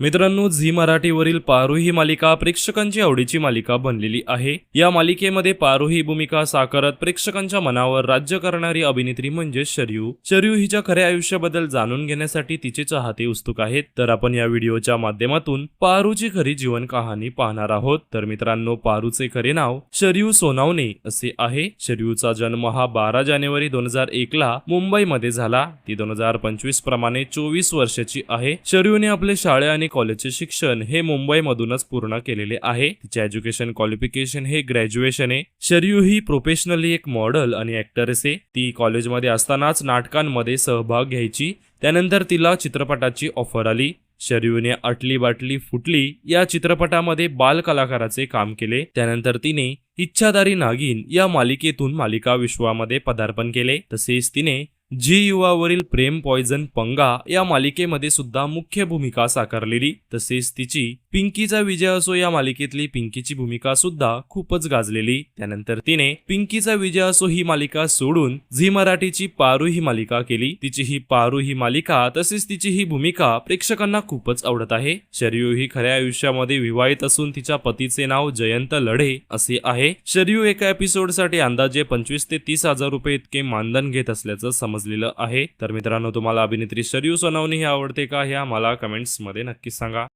मित्रांनो झी मराठीवरील पारू ही मालिका प्रेक्षकांची आवडीची मालिका बनलेली आहे. या मालिकेमध्ये पारू ही भूमिका साकारत प्रेक्षकांच्या मनावर राज्य करणारी अभिनेत्री म्हणजे शर्यू. शर्यू हिच्या खऱ्या आयुष्याबद्दल जाणून घेण्यासाठी तिचे चाहते उत्सुक आहेत. तर आपण या व्हिडिओच्या माध्यमातून पारूची खरी जीवन कहाणी पाहणार आहोत. तर मित्रांनो पारूचे खरे नाव शर्यू सोनावणे असे आहे. शर्यूचा जन्म हा बारा जानेवारी दोन हजार एक ला मुंबईमध्ये झाला. ती दोन हजार पंचवीस प्रमाणे चोवीस वर्षाची आहे. शर्यूने आपले शाळे आणि कॉलेजचे शिक्षण हे मुंबईमधूनच पूर्ण केलेले आहे. तिचे एज्युकेशन क्वालिफिकेशन हे ग्रॅज्युएशन आहे. शरयू ही प्रोफेशनली एक मॉडेल आणि ऍक्टरेस आहे. ती कॉलेजमध्ये असतानाच नाटकांमध्ये सहभाग घ्यायची. त्यानंतर तिला चित्रपटाची ऑफर आली. शरयूने अटली बाटली फुटली. या चित्रपटामध्ये बाल कलाकाराचे काम केले. त्यानंतर तिने इच्छादारी नागिन या मालिकेतून मालिका विश्वामध्ये पदार्पण केले. तसेच तिने जी युवावरील प्रेम पॉयझन पंगा या मालिकेमध्ये सुद्धा मुख्य भूमिका साकारलेली तसेच तिची पिंकीचा विजय असो या मालिकेतली पिंकीची भूमिका सुद्धा खूपच गाजलेली. त्यानंतर तिने पिंकीचा विजय असो ही मालिका सोडून झी मराठीची पारू ही मालिका केली. तिची ही पारू ही मालिका तसेच तिची ही भूमिका प्रेक्षकांना खूपच आवडत आहे. शरयू ही खऱ्या आयुष्यामध्ये विवाहित असून तिच्या पतीचे नाव जयंत लढे असे आहे. शरयू एका एपिसोडसाठी अंदाजे पंचवीस ते तीस हजार रुपये इतके मानधन घेत असल्याचं समज समजलेलं आहे. तर मित्रांनो तुम्हाला अभिनेत्री सरयू सोनवणे ही आवडते का? हे आम्हाला कमेंट्समध्ये नक्की सांगा.